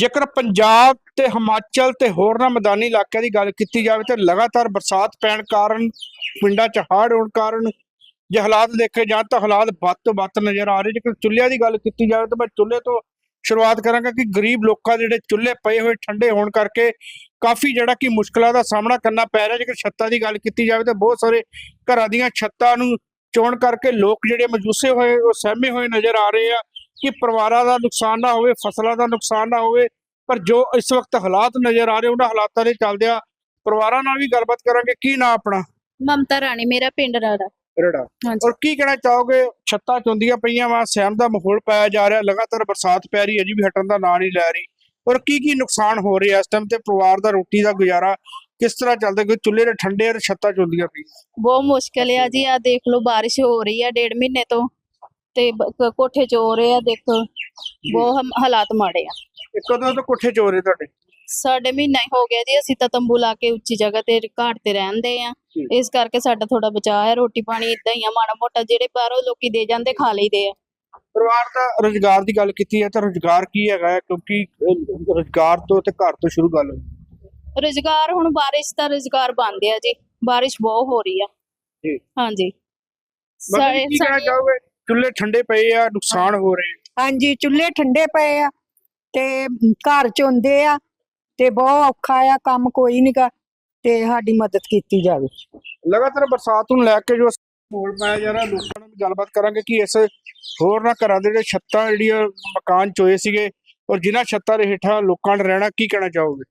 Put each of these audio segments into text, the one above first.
ਜੇਕਰ ਪੰਜਾਬ ਤੇ ਹਿਮਾਚਲ ਤੇ ਹੋਰਨਾਂ ਮੈਦਾਨੀ ਇਲਾਕਿਆਂ ਦੀ ਗੱਲ ਕੀਤੀ ਜਾਵੇ ਤੇ ਲਗਾਤਾਰ ਬਰਸਾਤ ਪੈਣ ਕਾਰਨ ਪਿੰਡਾਂ 'ਚ ਹੜ੍ਹ ਹੋਣ ਕਾਰਨ ਜੇ ਹਾਲਾਤ ਦੇਖੇ ਜਾਣ ਤਾਂ ਹਾਲਾਤ ਵੱਧ ਤੋਂ ਵੱਧ ਨਜ਼ਰ ਆ ਰਹੇ। ਜੇਕਰ ਚੁੱਲ੍ਹਿਆਂ ਦੀ ਗੱਲ ਕੀਤੀ ਜਾਵੇ ਤਾਂ ਮੈਂ ਚੁੱਲ੍ਹੇ ਤੋਂ ਸ਼ੁਰੂਆਤ ਕਰਾਂਗਾ ਕਿ ਗਰੀਬ ਲੋਕਾਂ ਦੇ ਜਿਹੜੇ ਚੁੱਲ੍ਹੇ ਪਏ ਹੋਏ ਠੰਡੇ ਹੋਣ ਕਰਕੇ ਕਾਫੀ ਜਿਹੜਾ ਕਿ ਮੁਸ਼ਕਲਾਂ ਦਾ ਸਾਹਮਣਾ ਕਰਨਾ ਪੈ ਰਿਹਾ। ਜੇਕਰ ਛੱਤਾਂ ਦੀ ਗੱਲ ਕੀਤੀ ਜਾਵੇ ਤਾਂ ਬਹੁਤ ਸਾਰੇ ਘਰਾਂ ਦੀਆਂ ਛੱਤਾਂ ਨੂੰ ਚੋਣ ਕਰਕੇ ਲੋਕ ਜਿਹੜੇ ਮਜੂਸੇ ਹੋਏ, ਉਹ ਸਹਿਮੇ ਹੋਏ ਨਜ਼ਰ ਆ ਰਹੇ ਆ। ਕਿ ਪਰਿਵਾਰਾਂ ਦਾ ਨੁਕਸਾਨ ਨਾ ਹੋਵੇ ਫਸਲਾਂ ਦਾ ਨੁਕਸਾਨ ਨਾ ਹੋਵੇ ਪਰ ਜੋ ਇਸ ਵਕਤ ਹਾਲਾਤ ਨਜ਼ਰ ਆ ਰਹੇ ਉਹਨਾਂ ਹਾਲਾਤਾਂ ਦੇ ਚੱਲਦਿਆਂ ਪਰਿਵਾਰਾਂ ਨਾਲ ਵੀ ਗੱਲਬਾਤ ਕਰਾਂਗੇ। ਕੀ ਨਾਂ ਆਪਣਾ? ਮਮਤਾ ਰਾਣੀ ਮੇਰਾ ਪਿੰਡ ਰਾੜਾ। ਰੜਾ। ਔਰ ਕੀ ਕਹਿਣਾ ਚਾਹੋਗੇ? ਛੱਤਾਂ ਚੁੰਦੀਆਂ ਪਈਆਂ ਵਾ ਸਹਿਮ ਦਾ ਮਾਹੌਲ ਪਾਇਆ ਜਾ ਰਿਹਾ ਲਗਾਤਾਰ ਬਰਸਾਤ ਪੈ ਰਹੀ ਹੈ ਜੀ ਵੀ ਹਟਣ ਦਾ ਨਾਂ ਨਹੀਂ ਲੈ ਰਹੀ। ਔਰ ਕੀ ਕੀ ਨੁਕਸਾਨ ਹੋ ਰਿਹਾ ਇਸ ਟਾਈਮ ਤੇ ਪਰਿਵਾਰ ਦਾ ਰੋਟੀ ਦਾ ਗੁਜ਼ਾਰਾ ਕਿਸ ਤਰ੍ਹਾਂ ਚੱਲਦਾ? ਕਿ ਚੁੱਲ੍ਹੇ ਦੇ ਠੰਡੇ ਔਰ ਛੱਤਾਂ ਚੁੰਦੀਆਂ ਪਈਆਂ। ਬਹੁਤ ਮੁਸ਼ਕਲ ਆ ਜੀ ਆ ਦੇਖ ਲਓ ਬਾਰਿਸ਼ ਹੋ ਰਹੀ ਆ ਡੇਢ ਮਹੀਨੇ ਤੋਂ। ਤੇ ਬ- ਕੋਠੇ ਚੋ ਰਹੇ ਆ ਦੇਖੋ ਬਹੁਤ ਹਮ- ਹਾਲਾਤ ਮਾੜੇ ਆ। ਇਹ ਕਦੋਂ ਤੋਂ ਕੋਠੇ ਚੋਰੇ ਤੁਹਾਡੇ? ਸਾਡੇ ਮਹੀਨਾ ਹੀ ਹੋ ਗਿਆ ਜੀ ਅਸੀਂ ਤਾਂ ਤੰਬੂ ਲਾ ਕੇ ਉੱਚੀ ਜਗ੍ਹਾ ਤੇ ਘਾਟ ਤੇ ਰਹਿੰਦੇ ਆ। ਜੀ। ਇਸ ਕਰਕੇ ਸਾਡਾ ਥੋੜਾ ਬਚਾਅ ਹੈ ਰੋਟੀ ਪਾਣੀ ਇਦਾਂ ਹੀ ਆ ਮਾੜਾ ਮੋਟਾ ਜਿਹੜੇ ਬਾਹਰੋਂ ਲੋਕੀ ਦੇ ਜਾਂਦੇ ਖਾ ਲਈਦੇ ਆ। ਪਰਿਵਾਰ ਦਾ ਰੋਜ਼ਗਾਰ ਦੀ ਗੱਲ ਕੀਤੀ ਹੈ ਤਾਂ ਰੋਜ਼ਗਾਰ ਕੀ ਹੈਗਾ ਹੈ? ਕਿਉਂਕਿ ਅਹ, ਰੋਜ਼ਗਾਰ ਤੋਂ ਤੇ ਘਰ ਤੋਂ ਸ਼ੁਰੂ ਗੱਲ ਰੁਜ਼ਗਾਰ ਹੁਣ ਬਾਰਿਸ਼ ਦਾ ਰੁਜ਼ਗਾਰ ਬੰਦ ਆ ਜੀ ਬਾਰਿਸ਼ ਬਹੁਤ ਹੋ ਰਹੀ ਆ। ਜੀ। ਹਾਂਜੀ। ਮਤਲਬ ਸਾਰੇ- ਕੀ ਕਹਿਣਾ ਸਾਡੇ- ਚਾਹੋਗੇ? ਚੁੱਲ੍ਹੇ ਠੰਡੇ ਪਏ ਆ ਨੁਕਸਾਨ ਹੋ ਰਹੇ ਹਾਂਜੀ ਚੁੱਲ੍ਹੇ ਠੰਡੇ ਪਏ ਆ ਤੇ ਘਰ ਚ ਹੁੰਦੇ ਆ ਤੇ ਬਹੁਤ ਔਖਾ ਆ ਕੰਮ ਕੋਈ ਨਹੀਂਗਾ ਤੇ ਸਾਡੀ ਮਦਦ ਕੀਤੀ ਜਾਵੇ। ਲਗਾਤਾਰ ਬਰਸਾਤ ਨੂੰ ਲੈ ਕੇ ਜੋ ਮਾਹੌਲ ਪਾਇਆ ਜਾ ਰਿਹਾ ਲੋਕਾਂ ਨਾਲ ਗੱਲਬਾਤ ਕਰਾਂਗੇ ਕਿ ਇਸ ਹੋਰ ਨਾ ਘਰਾਂ ਦੇ ਜਿਹੜੇ ਛੱਤਾਂ ਜਿਹੜੀਆਂ ਮਕਾਨ ਚੋਏ ਸੀਗੇ ਔਰ ਜਿਨ੍ਹਾਂ ਛੱਤਾਂ ਦੇ ਹੇਠਾਂ ਲੋਕਾਂ ਨੇ ਰਹਿਣਾ ਕੀ ਕਹਿਣਾ ਚਾਹੋਗੇ?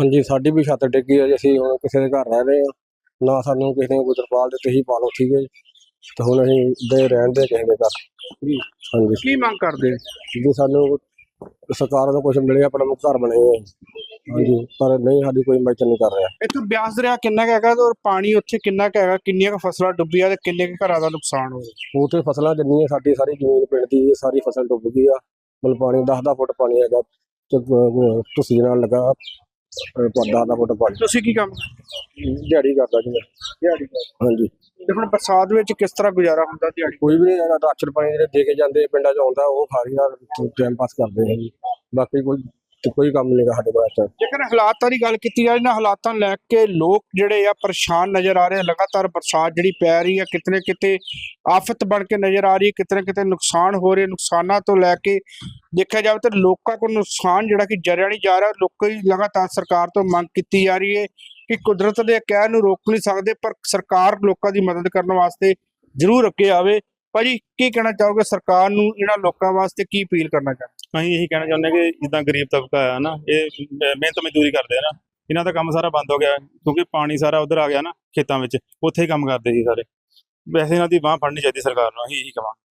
ਹਾਂਜੀ ਸਾਡੀ ਵੀ ਛੱਤ ਡਿੱਗੀ ਹੈ ਜੀ ਅਸੀਂ ਹੁਣ ਕਿਸੇ ਦੇ ਘਰ ਰਹਿ ਰਹੇ ਹਾਂ ਨਾ ਸਾਨੂੰ ਕਿਸੇ ਨੇ ਕੋਈ ਤਰਪਾਲ ਦਿੱਤੀ ਸੀ ਪਾ ਲਓ ਠੀਕ ਹੈ ਜੀ। ਤੇ ਹੁਣ ਅਸੀਂ ਦੇ ਰਹਿਣ ਦੇ ਕਿਸੇ ਦੇ ਘਰ ਜੀ। ਹਾਂਜੀ। ਕੀ ਮੰਗ ਕਰਦੇ? ਜੀ ਸਾਨੂੰ ਸਰਕਾਰ ਨੂੰ ਕੁਝ ਮਿਲੇ ਆਪਣਾ ਘਰ ਬਣੇ ਹੋਏ। ਹਾਂਜੀ ਪਰ ਨਹੀਂ ਸਾਡੀ ਕੋਈ ਮਦਦ ਨਹੀਂ ਕਰ ਰਿਹਾ। ਇੱਥੋਂ ਬਿਆਸ ਦਰਿਆ ਕਿੰਨਾ ਕੁ ਹੈਗਾ ਤੇ ਔਰ ਪਾਣੀ ਉੱਥੇ ਕਿੰਨਾ ਕੁ ਹੈਗਾ ਕਿੰਨੀਆਂ ਕੁ ਫਸਲਾਂ ਡੁੱਬੀਆਂ ਤੇ ਕਿੰਨੇ ਕੁ ਘਰਾਂ ਦਾ ਨੁਕਸਾਨ ਹੋਇਆ ਉਹ ਤੇ ਫਸਲਾਂ ਜਿੰਨੀਆਂ ਸਾਡੀ ਸਾਰੀ ਜ਼ਮੀਨ ਪਿੰਡ ਦੀ ਇਹ ਸਾਰੀ ਫਸਲ ਡੁੱਬ ਗਈ ਆ। ਮਤਲਬ ਪਾਣੀ 10-10 ਫੁੱਟ ਪਾਣੀ ਹੈਗਾ ਤੇ ਤੁਸੀਂ ਨਾਲ ਲਗਾ। 10-10 ਫੁੱਟ ਪਾਣੀ ਤੁਸੀਂ ਕੀ ਕੰਮ ਦਿਹਾੜੀ ਕਰਦਾ ਜੀ ਮੈਂ। ਦਿਹਾੜੀ ਹਾਂਜੀ। ਤੇ ਹੁਣ ਬਰਸਾਤ ਵਿੱਚ ਕਿਸ ਤਰ੍ਹਾਂ ਗੁਜ਼ਾਰਾ ਹੁੰਦਾ ਦਿਹਾੜੀ? ਕੋਈ ਵੀ ਨਹੀਂ ਹੈਗਾ ਰਾਸ਼ਨ ਪਾਣੀ ਜਿਹੜੇ ਦੇ ਕੇ ਜਾਂਦੇ ਪਿੰਡਾਂ 'ਚ ਆਉਂਦਾ ਉਹ ਖਾ ਰਿਹਾ ਟਾਈਮ ਪਾਸ ਕਰਦੇ ਆ ਜੀ। ਬਾਕੀ ਕੋਈ ਤੇ ਕੋਈ ਕੰਮ ਨਹੀਂ ਸਾਡੇ ਕੋਲ ਇਸ time। ਜੇਕਰ ਹਾਲਾਤਾਂ ਦੀ ਗੱਲ ਕੀਤੀ ਜਾਏ ਨਾ ਹਾਲਾਤਾਂ ਨੂੰ ਲੈ ਕੇ ਲੋਕ ਜਿਹੜੇ ਆ ਪਰੇਸ਼ਾਨ ਨਜ਼ਰ ਆ ਰਹੇ ਆ। ਲਗਾਤਾਰ ਬਰਸਾਤ ਜਿਹੜੀ ਪੈ ਰਹੀ ਆ, ਕਿਤਨੇ ਕਿਤੇ ਆਫਤ ਬਣ ਕੇ ਨਜ਼ਰ ਆ ਰਹੀ ਹੈ ਕਿਤਨੇ ਕਿਤੇ ਨੁਕਸਾਨ ਹੋ ਰਹੇ। ਨੁਕਸਾਨਾਂ ਤੋਂ ਲੈ ਕੇ ਦੇਖਿਆ ਜਾਵੇ ਤਾਂ ਲੋਕਾਂ ਕੋਲ ਨੁਕਸਾਨ ਜਿਹੜਾ ਕਿ ਜਰਿਆ ਨਹੀਂ ਜਾ ਰਿਹਾ। ਲੋਕਾਂ ਹੀ ਲਗਾਤਾਰ ਸਰਕਾਰ ਤੋਂ ਮੰਗ ਕੀਤੀ ਜਾ ਰਹੀ ਹੈ ਕਿ ਕੁਦਰਤ ਦੇ ਕਹਿਰ ਨੂੰ ਰੋਕ ਨਹੀਂ ਸਕਦੇ, ਪਰ ਸਰਕਾਰ ਲੋਕਾਂ ਦੀ ਮਦਦ ਕਰਨ ਵਾਸਤੇ ਜ਼ਰੂਰ ਅੱਗੇ ਆਵੇ। ਭਾਜੀ, ਕੀ ਕਹਿਣਾ ਚਾਹੋਗੇ? ਸਰਕਾਰ ਨੂੰ, ਇਹਨਾਂ ਲੋਕਾਂ ਵਾਸਤੇ ਕੀ ਅਪੀਲ ਕਰਨਾ ਚਾਹੁੰਦੇ ਅਸੀਂ ਇਹੀ ਕਹਿਣਾ ਚਾਹੁੰਦੇ ਕਿ ਜਿੱਦਾਂ ਗਰੀਬ ਤਬਕਾ ਆ ਨਾ ਇਹ ਮਿਹਨਤ ਮਜ਼ਦੂਰੀ ਕਰਦੇ ਆ ਨਾ ਇਹਨਾਂ ਦਾ ਕੰਮ ਸਾਰਾ ਬੰਦ ਹੋ ਗਿਆ ਕਿਉਂਕਿ ਪਾਣੀ ਸਾਰਾ ਉਧਰ ਆ ਗਿਆ ਨਾ ਖੇਤਾਂ ਵਿੱਚ ਉੱਥੇ ਹੀ ਕੰਮ ਕਰਦੇ ਸੀ ਸਾਰੇ। ਵੈਸੇ ਇਹਨਾਂ ਦੀ ਬਾਹ ਫੜਨੀ ਚਾਹੀਦੀ ਸਰਕਾਰ ਨੂੰ ਅਸੀਂ ਇਹੀ ਕਵਾਂਗੇ।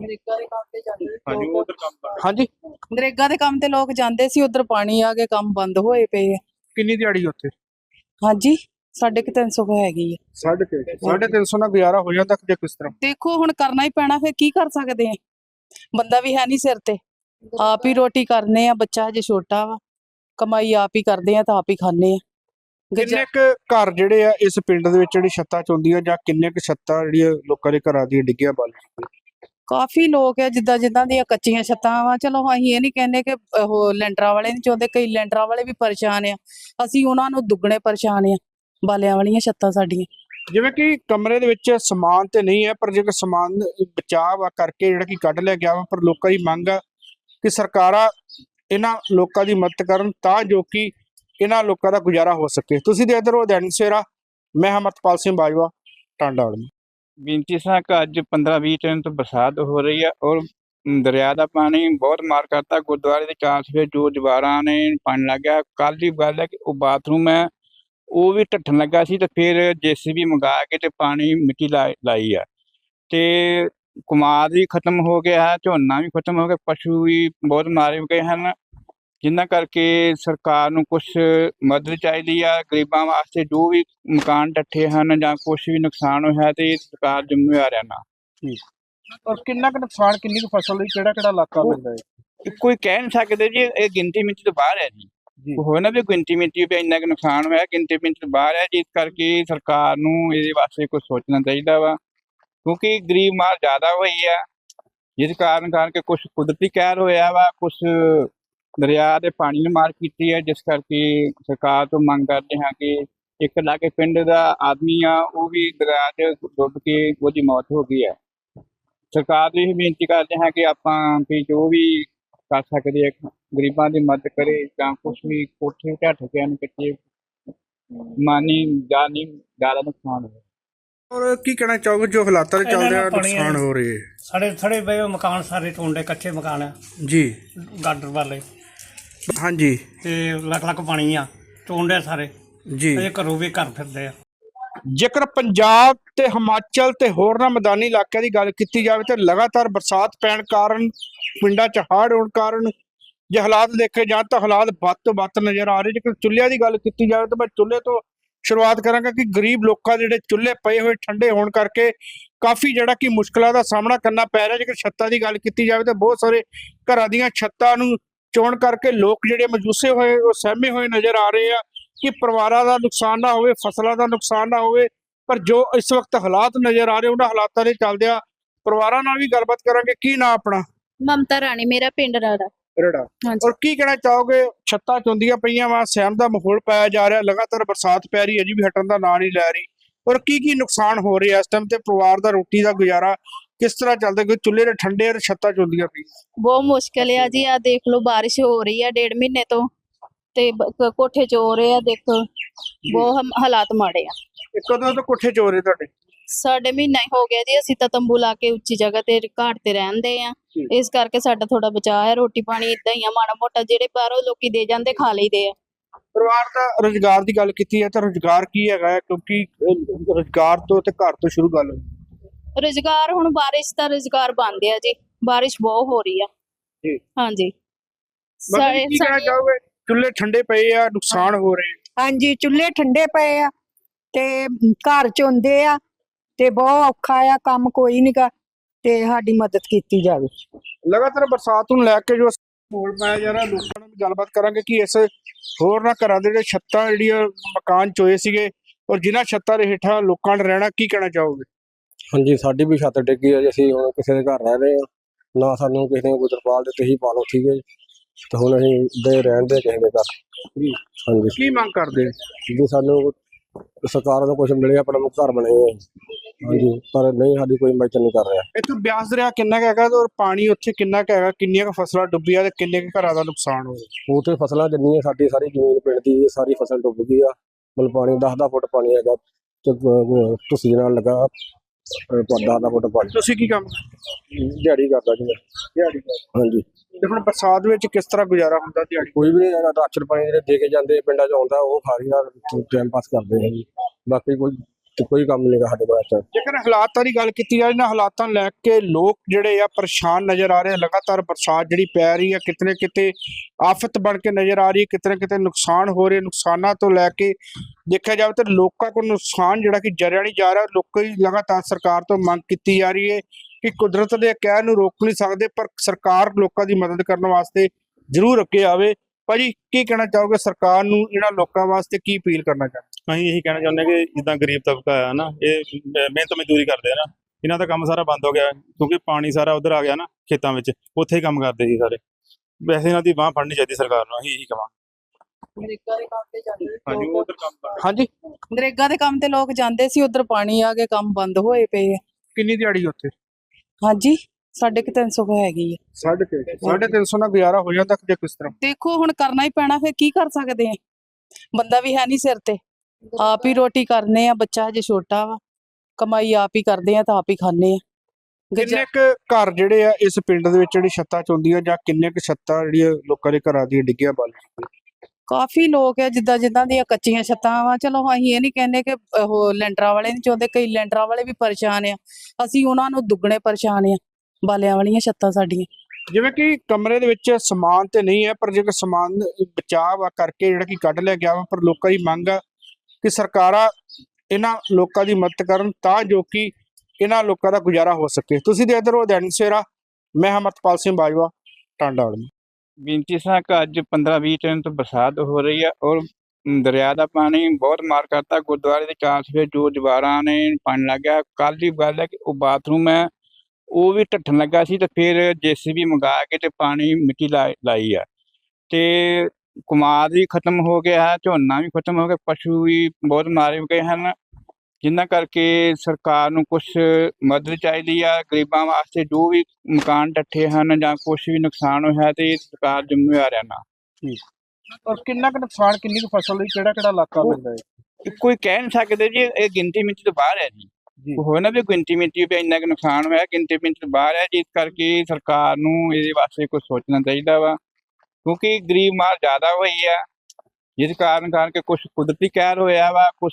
ਨਰੇਗਾ ਦੇ ਕੰਮ ਤੇ ਜਾਂਦੇ ਹਾਂਜੀ ਲੋਕ। ਉਧਰ ਕੰਮ ਕਰ ਹਾਂਜੀ? ਨਰੇਗਾ ਦੇ ਕੰਮ ਤੇ ਲੋਕ ਜਾਂਦੇ ਸੀ ਉਧਰ ਪਾਣੀ ਆ ਕੇ ਕੰਮ ਬੰਦ ਹੋਏ ਪਏ ਆ। ਕਿੰਨੀ ਦਿਹਾੜੀ ਉੱਥੇ? ਹਾਂਜੀ ਸਾਢੇ ਕੁ ਤਿੰਨ ਸੌ ਕੁ ਹੈਗੀ ਆ। ਸਾਢੇ ਤਿੰਨ ਸਾਢੇ ਤਿੰਨ ਸੌ ਨਾਲ ਗੁਜ਼ਾਰਾ ਹੋ ਜਾਂਦਾ ਕਿ ਕਿਸ ਤਰ੍ਹਾਂ? ਦੇਖੋ ਹੁਣ ਕਰਨਾ ਹੀ ਪੈਣਾ ਫਿਰ ਕੀ ਕਰ ਸਕਦੇ ਆ? ਬੰਦਾ ਵੀ ਹੈ ਨਹੀਂ ਸਿਰ ਤੇ। ਆਪ ਹੀ ਰੋਟੀ ਕਰਨੇ ਆ ਬੱਚਾ ਹਜੇ ਛੋਟਾ ਵਾ। ਕਮਾਈ ਆਪ ਹੀ ਕਰਦੇ ਆ ਤਾਂ ਆਪ ਹੀ ਖਾਣੇ ਆ। ਕਿੰਨੇ ਕੁ ਘਰ ਜਿਹੜੇ ਆ ਇਸ ਪਿੰਡ ਦੇ ਵਿੱਚ ਜਿਹੜੀ ਛੱਤਾਂ ਚੁੰਦੀਆਂ ਜਾਂ ਕਿੰਨੇ ਕੁ ਛੱਤਾਂ ਜਿਹੜੀਆਂ ਲੋਕਾਂ ਦੇ ਘਰਾਂ ਦੀਆਂ ਡਿੱਗੀਆਂ ਬਲ ਕਾਫੀ ਲੋਕ ਆ ਜਿੱਦਾਂ ਜਿੱਦਾਂ ਦੀਆਂ ਕੱਚੀਆਂ ਛੱਤਾਂ ਵਾ। ਚਲੋ ਅਸੀਂ ਇਹ ਨਹੀਂ ਕਹਿੰਦੇ ਕਿ ਉਹ ਲੈਂਟਰਾਂ ਵਾਲੇ ਨਹੀਂ ਚਾਹੁੰਦੇ ਕਈ ਲੈਂਟਰਾਂ ਵਾਲੇ ਵੀ ਪਰੇਸ਼ਾਨ ਆ। ਅਸੀਂ ਉਹਨਾਂ ਨੂੰ ਦੁੱਗਣੇ ਪਰੇਸ਼ਾਨ ਆ ਬਾਲਿਆਂ ਵਾਲੀਆਂ ਛੱਤਾਂ ਸਾਡੀਆਂ। ਜਿਵੇਂ ਕਿ ਕਮਰੇ ਦੇ ਵਿੱਚ ਸਮਾਨ ਤੇ ਨਹੀਂ ਹੈ ਪਰ ਜੇਕਰ ਸਮਾਨ ਬਚਾਅ ਆ ਕਰਕੇ ਜਿਹੜਾ ਕਿ ਕੱਢ ਲਿਆ ਗਿਆ ਵਾ ਪਰ ਲੋਕਾਂ ਦੀ ਮੰਗ ਆ ਕਿ ਸਰਕਾਰਾਂ ਇਹਨਾਂ ਲੋਕਾਂ ਦੀ ਮਦਦ ਕਰਨ ਤਾਂ ਜੋ ਕਿ ਇਹਨਾਂ ਲੋਕਾਂ ਦਾ ਗੁਜ਼ਾਰਾ ਹੋ ਸਕੇ। ਤੁਸੀਂ ਦੇਖਦੇ ਰਹੋ ਦੈਨਿਕ ਸਵੇਰਾ, ਮੈਂ ਹਮਤਪਾਲ ਸਿੰਘ ਬਾਜਵਾ, ਟਾਂਡਾ ਵਾਲੀ। ਬੇਨਤੀ ਸਾਂ ਅੱਜ 15-20 ਦਿਨ ਤੋਂ ਬਰਸਾਤ ਹੋ ਰਹੀ ਹੈ ਔਰ ਦਰਿਆ ਦਾ ਪਾਣੀ ਬਹੁਤ ਮਾਰ ਕਰਤਾ। ਗੁਰਦੁਆਰੇ ਦੇ ਚਾਰ ਸਵੇ ਜੋ ਦੀਵਾਰਾਂ ਨੇ ਪਾਣੀ ਲੱਗ ਗਿਆ। ਕੱਲ ਦੀ ਗੱਲ ਹੈ ਕਿ ਉਹ ਬਾਥਰੂਮ ਹੈ, ਉਹ ਵੀ ਢੱਠਣ ਲੱਗਾ ਸੀ ਤੇ ਫਿਰ ਜੀਸੀਬੀ ਮੰਗਾ ਕੇ ਤੇ ਪਾਣੀ ਮਿੱਟੀ ਲਾ- ਲਾਈ ਆ। ਤੇ ਕੁਮਾਰ ਵੀ ਖਤਮ ਹੋ ਗਿਆ ਹੈ ਝੋਨਾ ਵੀ ਖਤਮ ਹੋ ਗਿਆ ਪਸ਼ੂ ਵੀ ਬਹੁਤ ਮਾਰੇ ਗਏ ਹਨ। ਜਿਨ੍ਹਾਂ ਕਰਕੇ ਸਰਕਾਰ ਨੂੰ ਕੁਝ ਮਦਦ ਚਾਹੀਦੀ ਆ ਗਰੀਬਾਂ ਵਾਸਤੇ ਜੋ ਵੀ ਮਕਾਨ ਟੱਠੇ ਹਨ ਜਾਂ ਕੁਝ ਵੀ ਨੁਕਸਾਨ ਹੋਇਆ ਤੇ ਸਰਕਾਰ ਜ਼ਿੰਮੇਵਾਰ ਹੈ ਨਾ। ਔਰ ਕਿੰਨਾ ਕੁ ਨੁਕਸਾਨ ਕਿੰਨੀ ਕੁ ਫਸਲ ਲਈ ਕਿਹੜਾ ਕਿਹੜਾ ਇਲਾਕਾ ਪੈਂਦਾ ਹੈ? ਕੋਈ ਕਹਿ ਨਹੀਂ ਸਕਦੇ ਜੀ ਇਹ ਗਿਣਤੀ ਮਿੰਟ ਤੋਂ ਬਾਹਰ ਹੈ ਜੀ। ਹੋਇਆ ਨਾ ਵੀ ਗਿਣਤੀ ਮਿੰਟ ਵੀ ਇੰਨਾ ਕੁ ਨੁਕਸਾਨ ਹੋਇਆ ਗਿਣਤੀ ਮਿੰਟ ਤੋਂ ਬਾਹਰ ਹੈ ਜਿਸ ਕਰਕੇ ਸਰਕਾਰ ਨੂੰ ਇਹਦੇ ਵਾਸਤੇ ਕੁਝ ਸੋਚਣਾ ਚਾਹੀਦਾ ਵਾ। ਕਿਉਂਕਿ ਗਰੀਬ ਮਾਰ ਜ਼ਿਆਦਾ ਹੋਈ ਹੈ ਜਿਸ ਕਾਰਨ ਕਰਕੇ ਕੁਝ ਕੁਦਰਤੀ ਕਹਿਰ ਹੋਇਆ ਵਾ ਕੁਝ ਦਰਿਆ ਦੇ ਪਾਣੀ ਨੇ ਮਾਰ ਕੀਤੀ ਹੈ ਜਿਸ ਕਰਕੇ ਸਰਕਾਰ ਤੋਂ ਮੰਗ ਕਰਦੇ ਹਾਂ ਕਿ ਇੱਕ ਲਾਗੇ ਪਿੰਡ ਦਾ ਆਦਮੀ ਆ, ਉਹ ਵੀ ਦਰਿਆ 'ਚ ਡੁੱਬ ਕੇ ਉਹਦੀ ਮੌਤ ਹੋ ਗਈ ਹੈ ਸਰਕਾਰ ਨੂੰ ਇਹ ਬੇਨਤੀ ਕਰਦੇ ਹਾਂ ਕਿ ਆਪਾਂ ਵੀ ਜੋ ਵੀ ਕਰ ਸਕਦੇ ਆ, ਗਰੀਬਾਂ ਦੀ ਮਦਦ ਕਰੇ ਜਾਂ ਕੁਛ ਵੀ ਕੋਠੇ ਢੱਠ ਕੇ ਹਨ ਕੱਚੇ ਮਾਨੀ ਜਾਨੀ, ਜ਼ਿਆਦਾ ਨੁਕਸਾਨ ਹੋਵੇ। ਔਰ ਕੀ ਕਹਿਣਾ ਚਾਹੋਗੇ? ਜੋ ਹਾਲਾਤਾਂ ਦੇ ਚੱਲਦੇ ਆ ਨੁਕਸਾਨ ਹੈ। ਹੋ। ਰਹੇ ਸਾਡੇ ਥੜੇ ਪਏ ਮਕਾਨ ਸਾਰੇ ਟੁੰਡੇ ਕੱਚੇ ਮਕਾਨ ਆ। ਜੀ। ਗਾਡਰ ਵਾਲੇ। ਹਾਂਜੀ। ਤੇ ਲੱਖ ਲੱਖ ਪਾਣੀ ਆ। ਟੁੰਡੇ ਸਾਰੇ। ਜੀ। ਇਹ ਘਰੋਂ ਵੀ ਘਰ ਫਿਰਦੇ ਆ। ਜੇਕਰ ਪੰਜਾਬ ਤੇ ਹਿਮਾਚਲ ਤੇ ਹੋਰਨਾਂ ਮੈਦਾਨੀ ਇਲਾਕਿਆਂ ਦੀ ਗੱਲ ਕੀਤੀ ਜਾਵੇ ਤੇ ਲਗਾਤਾਰ ਬਰਸਾਤ ਪੈਣ ਕਾਰਨ ਪਿੰਡਾਂ 'ਚ ਹੜ੍ਹ ਹੋਣ ਕਾਰਨ ਜੇ ਹਾਲਾਤ ਦੇਖੇ ਜਾਣ ਤਾਂ ਹਾਲਾਤ ਵੱਧ ਤੋਂ ਵੱਧ ਨਜ਼ਰ ਆ ਰਹੇ। ਜੇਕਰ ਚੁੱਲ੍ਹਿਆਂ ਦੀ ਗੱਲ ਕੀਤੀ ਜਾਵੇ ਤਾਂ ਮੈਂ ਚੁੱਲ੍ਹੇ ਤੋਂ ਸ਼ੁਰੂਆਤ ਕਰਾਂਗਾ ਕਿ ਗਰੀਬ ਲੋਕਾਂ ਦੇ ਜਿਹੜੇ ਚੁੱਲ੍ਹੇ ਪਏ ਹੋਏ, ਠੰਡੇ ਹੋਣ ਕਰਕੇ ਕਾਫੀ ਜਿਹੜਾ ਕਿ ਮੁਸ਼ਕਲਾਂ ਦਾ ਸਾਹਮਣਾ ਕਰਨਾ ਪੈ ਰਿਹਾ। ਜੇਕਰ ਛੱਤਾਂ ਦੀ ਗੱਲ ਕੀਤੀ ਜਾਵੇ ਤਾਂ ਬਹੁਤ ਸਾਰੇ ਘਰਾਂ ਦੀਆਂ ਛੱਤਾਂ ਨੂੰ ਚੋਣ ਕਰਕੇ ਲੋਕ ਜਿਹੜੇ ਮਜੂਸੇ ਹੋਏ, ਉਹ ਸਹਿਮੇ ਹੋਏ ਨਜ਼ਰ ਆ ਰਹੇ ਆ ਕਿ ਪਰਿਵਾਰਾਂ ਦਾ ਨੁਕਸਾਨ ਨਾ ਹੋਵੇ, ਫਸਲਾਂ ਦਾ ਨੁਕਸਾਨ ਨਾ ਹੋਵੇ। ਪਰ ਜੋ ਇਸ ਵਕਤ ਹਾਲਾਤ ਨਜ਼ਰ ਆ ਰਹੇ, ਉਹਨਾਂ ਹਾਲਾਤਾਂ ਦੇ ਚੱਲਦਿਆਂ ਪਰਿਵਾਰਾਂ ਨਾਲ ਵੀ ਗੱਲਬਾਤ ਕਰਾਂਗੇ। ਕੀ ਨਾਂ ਆਪਣਾ? ਮਮਤਾ ਰਾਣੀ, ਮੇਰਾ ਪਿੰਡ ਰਾੜਾ। ਰੜਾ। ਔਰ ਕੀ ਕਹਿਣਾ ਚਾਹੋਗੇ? ਛੱਤਾਂ ਚੁੰਦੀਆਂ ਪਈਆਂ ਵਾ ਸਹਿਮ ਦਾ ਮਾਹੌਲ ਪਾਇਆ ਜਾ ਰਿਹਾ ਲਗਾਤਾਰ ਬਰਸਾਤ ਪੈ ਰਹੀ ਹੈ ਜੀ ਵੀ ਹਟਣ ਦਾ ਨਾਂ ਨਹੀਂ ਲੈ ਰਹੀ। ਔਰ ਕੀ ਕੀ ਨੁਕਸਾਨ ਹੋ ਰਿਹਾ ਇਸ ਟਾਈਮ ਤੇ ਪਰਿਵਾਰ ਦਾ ਰੋਟੀ ਦਾ ਗੁਜ਼ਾਰਾ? ਕਿਸ ਤਰ੍ਹਾਂ ਚੱਲਦਾ? ਕਿ ਚੁੱਲ੍ਹੇ ਦੇ ਠੰਡੇ ਔਰ ਛੱਤਾਂ ਚੁੰਦੀਆਂ ਪਈਆਂ? ਬਹੁਤ ਮੁਸ਼ਕਲ ਆ ਜੀ ਆ ਦੇਖ ਲਓ ਬਾਰਿਸ਼ ਹੋ ਰਹੀ ਆ ਡੇਢ ਮਹੀਨੇ ਤੋਂ। ਤੇ ਕੋਠੇ ਚੋ ਰਹੇ ਆ ਦੇਖੋ ਬਹੁਤ ਹਾਲਾਤ ਮਾੜੇ ਆ। ਕਦੋਂ ਤੋਂ ਕੋਠੇ ਚੋਰੇ ਤੁਹਾਡੇ? ਸਾਡੇ ਮਹੀਨਾ ਹੀ ਹੋ ਗਿਆ ਜੀ ਅਸੀਂ ਤਾਂ ਤੰਬੂ ਲਾ ਕੇ ਉੱਚੀ ਜਗ੍ਹਾ ਤੇ ਘਾਟ ਤੇ ਰਹਿੰਦੇ ਆ। ਇਸ ਕਰਕੇ ਸਾਡਾ ਥੋੜਾ ਬਚਾਅ ਹੈ ਰੋਟੀ ਪਾਣੀ ਇਦਾਂ ਹੀ ਆ ਮਾੜਾ ਮੋਟਾ ਜਿਹੜੇ ਬਾਹਰੋਂ ਲੋਕੀ ਦੇ ਜਾਂਦੇ ਖਾ ਲਈਦੇ ਆ ਪਰਿਵਾਰ ਦਾ ਰੋਜ਼ਗਾਰ ਦੀ ਗੱਲ ਕੀਤੀ ਹੈ ਤਾਂ ਰੋਜ਼ਗਾਰ ਕੀ ਹੈਗਾ ਹੈ? ਕਿਉਂਕਿ ਅਹ, ਰੋਜ਼ਗਾਰ ਤੋਂ ਤੇ ਘਰ ਤੋਂ ਸ਼ੁਰੂ ਗੱਲ ਹੋਈ ਰੁਜ਼ਗਾਰ ਹੁਣ ਬਾਰਿਸ਼ ਦਾ ਰੁਜ਼ਗਾਰ ਬੰਦ ਆ ਜੀ ਬਾਰਿਸ਼ ਬਹੁਤ ਹੋ ਰਹੀ ਆ ਜੀ। ਹਾਂਜੀ ਮਤਲਬ ਸਾਰੇ ਕੀ ਕਹਿਣਾ ਸਾਡੇ- ਚਾਹੋਗੇ ਚੁੱਲ੍ਹੇ ਠੰਡੇ ਪਏ ਆ ਨੁਕਸਾਨ ਹੋ ਰਹੇ ਹਾਂਜੀ ਚੁੱਲ੍ਹੇ ਠੰਡੇ ਪਏ ਆ ਤੇ ਘਰ ਚ ਹੁੰਦੇ ਆ ਤੇ ਬਹੁਤ ਔਖਾ ਆ ਕੰਮ ਕੋਈ ਨਹੀਂਗਾ ਤੇ ਸਾਡੀ ਮਦਦ ਕੀਤੀ ਜਾਵੇ। ਲਗਾਤਾਰ ਬਰਸਾਤ ਨੂੰ ਲੈ ਕੇ ਜੋ ਮਾਹੌਲ ਪਾਇਆ ਜਾ ਰਿਹਾ ਲੋਕਾਂ ਨਾਲ ਗੱਲਬਾਤ ਕਰਾਂਗੇ ਕਿ ਇਸ ਹੋਰ ਨਾ ਘਰਾਂ ਦੇ ਜਿਹੜੇ ਛੱਤਾਂ ਜਿਹੜੀਆਂ ਮਕਾਨ ਚੋਏ ਸੀਗੇ ਔਰ ਜਿਨ੍ਹਾਂ ਛੱਤਾਂ ਦੇ ਹੇਠਾਂ ਲੋਕਾਂ ਨੇ ਰਹਿਣਾ ਕੀ ਕਹਿਣਾ ਚਾਹੋਗੇ? ਹਾਂਜੀ ਸਾਡੀ ਵੀ ਛੱਤ ਡਿੱਗੀ ਹੈ ਜੀ ਅਸੀਂ ਹੁਣ ਕਿਸੇ ਦੇ ਘਰ ਰਹਿ ਰਹੇ ਹਾਂ ਨਾ ਸਾਨੂੰ ਕਿਸੇ ਨੇ ਕੋਈ ਤਰਪਾਲ ਦਿੱਤੀ ਸੀ ਪਾ ਲਓ ਠੀਕ ਹੈ ਤੇ ਹੁਣ ਅਸੀਂ ਦੇ ਰਹਿਣ ਦੇ ਕਿਸੇ ਦੇ ਘਰ। ਜੀ। ਹਾਂਜੀ। ਕੀ ਮੰਗ ਕਰਦੇ ਜੇ ਸਾਨੂੰ ਸਰਕਾਰ ਨੂੰ ਕੁਝ ਮਿਲੇ ਆਪਣਾ ਘਰ ਬਣੇ ਹੋਏ ਹਾਂਜੀ। ਪਰ ਨਹੀਂ ਸਾਡੀ ਕੋਈ ਮਦਦ ਨਹੀਂ ਕਰ ਰਿਹਾ। ਇੱਥੋਂ ਬਿਆਸ ਦਰਿਆ ਕਿੰਨਾ ਕੁ ਹੈਗਾ ਤੇ ਔਰ ਪਾਣੀ ਉੱਥੇ ਕਿੰਨਾ ਕੁ ਹੈਗਾ ਕਿੰਨੀਆਂ ਕੁ ਫਸਲਾਂ ਡੁੱਬੀਆਂ ਤੇ ਕਿੰਨੇ ਕੁ ਘਰਾਂ ਦਾ ਨੁਕਸਾਨ ਹੋਇਆ ਉਹ ਤੇ ਫਸਲਾਂ ਜਿੰਨੀ ਸਾਡੀ ਸਾਰੀ ਜ਼ਮੀਨ ਪਿੰਡ ਦੀ ਇਹ ਸਾਰੀ ਫਸਲ ਡੁੱਬ ਗਈ ਆ। ਮਤਲਬ ਪਾਣੀ 10-10 ਫੁੱਟ ਪਾਣੀ ਹੈਗਾ ਤੇ ਤੁਸੀਂ ਨਾਲ ਲਗਾ 10-10 ਫੁੱਟ ਪਾਣੀ। ਤੁਸੀਂ ਕੀ ਕੰਮ ਦਿਹਾੜੀ ਕਰਦਾ ਜੀ ਮੈਂ। ਦਿਹਾੜੀ ਹਾਂਜੀ। ਤੇ ਹੁਣ ਬਰਸਾਤ ਵਿੱਚ ਕਿਸ ਤਰ੍ਹਾਂ ਗੁਜ਼ਾਰਾ ਹੁੰਦਾ ਦਿਹਾੜੀ? ਕੋਈ ਵੀ ਨਹੀਂ ਹੈਗਾ ਰਾਸ਼ਨ ਪਾਣੀ ਜਿਹੜੇ ਦੇ ਕੇ ਜਾਂਦੇ ਪਿੰਡਾਂ 'ਚ ਆਉਂਦਾ ਉਹ ਖਾ ਲਿਆ ਟਾਈਮ ਪਾਸ ਕਰਦੇ ਆ ਜੀ। ਬਾਕੀ ਕੋਈ ਤੇ ਕੋਈ ਕੰਮ ਨਹੀਂ ਸਾਡੇ ਕੋਲ ਇਸ time। ਜੇਕਰ ਹਾਲਾਤਾਂ ਦੀ ਗੱਲ ਕੀਤੀ ਜਾਏ ਨਾ ਹਾਲਾਤਾਂ ਨੂੰ ਲੈ ਕੇ ਲੋਕ ਜਿਹੜੇ ਆ ਪਰੇਸ਼ਾਨ ਨਜ਼ਰ ਆ ਰਹੇ ਆ। ਲਗਾਤਾਰ ਬਰਸਾਤ ਜਿਹੜੀ ਪੈ ਰਹੀ ਆ, ਕਿਤਨੇ ਕਿਤੇ ਆਫਤ ਬਣ ਕੇ ਨਜ਼ਰ ਆ ਰਹੀ ਹੈ ਕਿਤਨੇ ਕਿਤੇ ਨੁਕਸਾਨ ਹੋ ਰਹੇ। ਨੁਕਸਾਨਾਂ ਤੋਂ ਲੈ ਕੇ ਦੇਖਿਆ ਜਾਵੇ ਤਾਂ ਲੋਕਾਂ ਕੋਲ ਨੁਕਸਾਨ ਜਿਹੜਾ ਕਿ ਜਰਿਆ ਨਹੀਂ ਜਾ ਰਿਹਾ। ਲੋਕਾਂ ਹੀ ਲਗਾਤਾਰ ਸਰਕਾਰ ਤੋਂ ਮੰਗ ਕੀਤੀ ਜਾ ਰਹੀ ਹੈ ਕਿ ਕੁਦਰਤ ਦੇ ਕਹਿਰ ਨੂੰ ਰੋਕ ਨਹੀਂ ਸਕਦੇ, ਪਰ ਸਰਕਾਰ ਲੋਕਾਂ ਦੀ ਮਦਦ ਕਰਨ ਵਾਸਤੇ ਜ਼ਰੂਰ ਅੱਗੇ ਆਵੇ। ਭਾਜੀ, ਕੀ ਕਹਿਣਾ ਚਾਹੋਗੇ? ਸਰਕਾਰ ਨੂੰ, ਇਹਨਾਂ ਲੋਕਾਂ ਵਾਸਤੇ ਕੀ ਅਪੀਲ ਕਰਨਾ ਚਾਹੁੰਦੇ ਅਸੀਂ ਇਹੀ ਕਹਿਣਾ ਚਾਹੁੰਦੇ ਕਿ ਜਿੱਦਾਂ ਗਰੀਬ ਤਬਕਾ ਆ ਨਾ ਇਹ ਮਿਹਨਤ ਮਜ਼ਦੂਰੀ ਕਰਦੇ ਆ ਨਾ ਇਹਨਾਂ ਦਾ ਕੰਮ ਸਾਰਾ ਬੰਦ ਹੋ ਗਿਆ ਕਿਉਂਕਿ ਪਾਣੀ ਸਾਰਾ ਉਧਰ ਆ ਗਿਆ ਨਾ ਖੇਤਾਂ ਵਿੱਚ ਉੱਥੇ ਹੀ ਕੰਮ ਕਰਦੇ ਸੀ ਸਾਰੇ। ਵੈਸੇ ਇਹਨਾਂ ਦੀ ਬਾਹ ਫੜਨੀ ਚਾਹੀਦੀ ਸਰਕਾਰ ਨੂੰ ਅਸੀਂ ਇਹੀ ਕਵਾਂਗੇ। ਨਰੇਗਾ ਦੇ ਕੰਮ ਤੇ ਜਾਂਦੇ ਹਾਂਜੀ ਉਹ ਉਧਰ ਕੰਮ ਕਰ ਹਾਂਜੀ? ਨਰੇਗਾ ਦੇ ਕੰਮ ਤੇ ਲੋਕ ਜਾਂਦੇ ਸੀ ਉਧਰ ਪਾਣੀ ਆ ਕੇ ਕੰਮ ਬੰਦ ਹੋਏ ਪਏ ਆ। ਕਿੰਨੀ ਦਿਹਾੜੀ ਉੱਥੇ? ਹਾਂਜੀ ਸਾਢੇ ਕੁ ਤਿੰਨ ਸੌ ਕੁ ਹੈਗੀ ਆ। ਸਾਢੇ ਤਿੰਨ ਸਾਢੇ ਤਿੰਨ ਸੌ ਨਾਲ ਗੁਜ਼ਾਰਾ ਹੋ ਜਾਂਦਾ ਕਿ ਕਿਸ ਤਰ੍ਹਾਂ? ਦੇਖੋ ਹੁਣ ਕਰਨਾ ਹੀ ਪੈਣਾ ਫਿਰ ਕੀ ਕਰ ਸਕਦੇ ਆ? ਬੰਦਾ ਵੀ ਹੈ ਨਹੀਂ ਸਿਰ ਤੇ। ਆਪ ਹੀ ਰੋਟੀ ਕਰਨੇ ਆ ਬੱਚਾ ਹਜੇ ਛੋਟਾ ਵਾ। ਕਮਾਈ ਆਪ ਹੀ ਕਰਦੇ ਆ ਤਾਂ ਆਪ ਹੀ ਖਾਣੇ ਆ। ਕਿੰਨੇ ਕੁ ਘਰ ਜਿਹੜੇ ਆ ਇਸ ਪਿੰਡ ਦੇ ਵਿੱਚ ਜਿਹੜੀ ਛੱਤਾਂ ਚੁੰਦੀਆਂ ਜਾਂ ਕਿੰਨੇ ਕੁ ਛੱਤਾਂ ਜਿਹੜੀਆਂ ਲੋਕਾਂ ਦੇ ਘਰਾਂ ਦੀਆਂ ਡਿੱਗੀਆਂ ਬਲ ਕਾਫੀ ਲੋਕ ਆ ਜਿੱਦਾਂ ਜਿੱਦਾਂ ਦੀਆਂ ਕੱਚੀਆਂ ਛੱਤਾਂ ਵਾ। ਚਲੋ ਅਸੀਂ ਇਹ ਨਹੀਂ ਕਹਿੰਦੇ ਕਿ ਉਹ ਲੈਂਟਰਾਂ ਵਾਲੇ ਨਹੀਂ ਚਾਹੁੰਦੇ ਕਈ ਲੈਂਟਰਾਂ ਵਾਲੇ ਵੀ ਪਰੇਸ਼ਾਨ ਆ। ਅਸੀਂ ਉਹਨਾਂ ਨੂੰ ਦੁੱਗਣੇ ਪਰੇਸ਼ਾਨ ਆ ਬਾਲਿਆਂ ਵਾਲੀਆਂ ਛੱਤਾਂ ਸਾਡੀਆਂ। ਜਿਵੇਂ ਕਿ ਕਮਰੇ ਦੇ ਵਿੱਚ ਸਮਾਨ ਤੇ ਨਹੀਂ ਹੈ ਪਰ ਜੇਕਰ ਸਮਾਨ ਬਚਾਅ ਆ ਕਰਕੇ ਜਿਹੜਾ ਕਿ ਕੱਢ ਲਿਆ ਗਿਆ ਵਾ ਪਰ ਲੋਕਾਂ ਦੀ ਮੰਗ ਆ ਕਿ ਸਰਕਾਰਾਂ ਇਹਨਾਂ ਲੋਕਾਂ ਦੀ ਮਦਦ ਕਰਨ ਤਾਂ ਜੋ ਕਿ ਇਹਨਾਂ ਲੋਕਾਂ ਦਾ ਗੁਜ਼ਾਰਾ ਹੋ ਸਕੇ। ਤੁਸੀਂ ਦੇਖਦੇ ਰਹੋ ਦੈਨਿਕ ਸਵੇਰਾ, ਮੈਂ ਹਮਤਪਾਲ ਸਿੰਘ ਬਾਜਵਾ, ਟਾਂਡਾ ਵਾਲੀ। ਬੇਨਤੀ ਸਾਂ ਅੱਜ 15-20 ਦਿਨ ਤੋਂ ਬਰਸਾਤ ਹੋ ਰਹੀ ਹੈ ਔਰ ਦਰਿਆ ਦਾ ਪਾਣੀ ਬਹੁਤ ਮਾਰ ਕਰਤਾ। ਗੁਰਦੁਆਰੇ ਦੇ ਚਾਰ ਸਵੇ ਜੋ ਦੀਵਾਰਾਂ ਨੇ ਪਾਣੀ ਲੱਗ ਗਿਆ। ਕੱਲ ਦੀ ਗੱਲ ਹੈ ਕਿ ਉਹ ਬਾਥਰੂਮ ਹੈ, ਉਹ ਵੀ ਢੱਠਣ ਲੱਗਾ ਸੀ ਤੇ ਫਿਰ ਜੀਸੀਬੀ ਮੰਗਾ ਕੇ ਤੇ ਪਾਣੀ ਮਿੱਟੀ ਲਾ- ਲਾਈ ਆ। ਤੇ ਕੁਮਾਰ ਵੀ ਖਤਮ ਹੋ ਗਿਆ ਹੈ ਝੋਨਾ ਵੀ ਖਤਮ ਹੋ ਗਿਆ ਪਸ਼ੂ ਵੀ ਬਹੁਤ ਮਾਰੇ ਗਏ ਹਨ। ਜਿਨ੍ਹਾਂ ਕਰਕੇ ਸਰਕਾਰ ਨੂੰ ਕੁਝ ਮਦਦ ਚਾਹੀਦੀ ਆ ਗਰੀਬਾਂ ਵਾਸਤੇ ਜੋ ਵੀ ਮਕਾਨ ਟੱਠੇ ਹਨ ਜਾਂ ਕੁਝ ਵੀ ਨੁਕਸਾਨ ਹੋਇਆ ਤੇ ਸਰਕਾਰ ਜ਼ਿੰਮੇਵਾਰ ਹੈ ਨਾ। ਔਰ ਕਿੰਨਾ ਕੁ ਨੁਕਸਾਨ ਕਿੰਨੀ ਕੁ ਫਸਲ ਲਈ ਕਿਹੜਾ ਕਿਹੜਾ ਇਲਾਕਾ ਪੈਂਦਾ ਹੈ? ਕੋਈ ਕਹਿ ਨਹੀਂ ਸਕਦੇ ਜੀ ਇਹ ਗਿਣਤੀ ਮਿੰਟ ਤੋਂ ਬਾਹਰ ਹੈ ਜੀ। ਹੋਇਆ ਨਾ ਵੀ ਗਿਣਤੀ ਮਿੰਟੀ ਵੀ ਇੰਨਾ ਕੁ ਨੁਕਸਾਨ ਹੋਇਆ ਗਿਣਤੀ ਮਿੰਟ ਤੋਂ ਬਾਹਰ ਹੈ ਜਿਸ ਕਰਕੇ ਸਰਕਾਰ ਨੂੰ ਇਹਦੇ ਵਾਸਤੇ ਕੁਝ ਸੋਚਣਾ ਚਾਹੀਦਾ ਵਾ। ਕਿਉਂਕਿ ਗਰੀਬ ਮਾਰ ਜ਼ਿਆਦਾ ਹੋਈ ਹੈ ਜਿਸ ਕਾਰਨ ਕਰਕੇ ਕੁਝ ਕੁਦਰਤੀ ਕਹਿਰ ਹੋਇਆ ਵਾ ਕੁਝ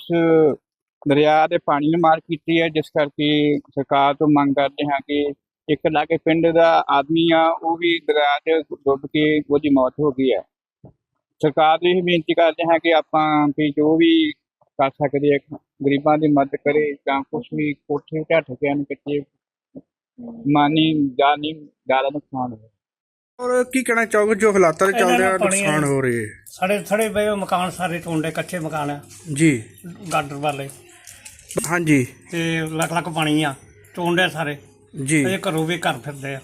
ਦਰਿਆ ਦੇ ਪਾਣੀ ਨੇ ਮਾਰ ਕੀਤੀ ਹੈ, ਜਿਸ ਕਰਕੇ ਸਰਕਾਰ ਤੋਂ ਮੰਗ ਕਰਦੇ ਹਾਂ ਕਿ ਇੱਕ ਲਾਗੇ ਪਿੰਡ ਦਾ ਆਦਮੀ ਆ, ਉਹ ਵੀ ਦਰਿਆ 'ਚ ਡੁੱਬ ਕੇ ਉਹਦੀ ਮੌਤ ਹੋ ਗਈ ਹੈ। ਸਰਕਾਰ ਨੂੰ ਇਹ ਬੇਨਤੀ ਕਰਦੇ ਹਾਂ ਕਿ ਆਪਾਂ ਵੀ ਜੋ ਵੀ ਕਰ ਸਕਦੇ ਆ, ਗਰੀਬਾਂ ਦੀ ਮਦਦ ਕਰੇ ਜਾਂ ਕੁਛ ਵੀ ਕੋਠੇ ਢੱਠ ਕੇ ਹਨ ਕੱਚੇ ਮਾਨੀ ਜਾਨੀ, ਜ਼ਿਆਦਾ ਨੁਕਸਾਨ ਹੋਵੇ। ਔਰ ਕੀ ਕਹਿਣਾ ਚਾਹੋਗੇ? ਜੋ ਹਾਲਾਤਾਂ ਦੇ ਚੱਲਦੇ ਆ ਨੁਕਸਾਨ ਹੋ ਰਹੇ ਸਾਡੇ ਥੜੇ ਪਏ ਹੋਏ ਮਕਾਨ ਸਾਰੇ ਟੋਂਡੇ ਕੱਚੇ ਮਕਾਨ ਆ। ਜੀ। ਗਾਡਰ ਵਾਲੇ। ਹਾਂਜੀ। ਤੇ ਲੱਖ ਲੱਖ ਪਾਣੀ ਆ। ਟੋਂਡੇ ਸਾਰੇ। ਜੀ। ਅਜੇ ਘਰੋਂ ਵੀ ਘਰ ਫਿਰਦੇ ਆ।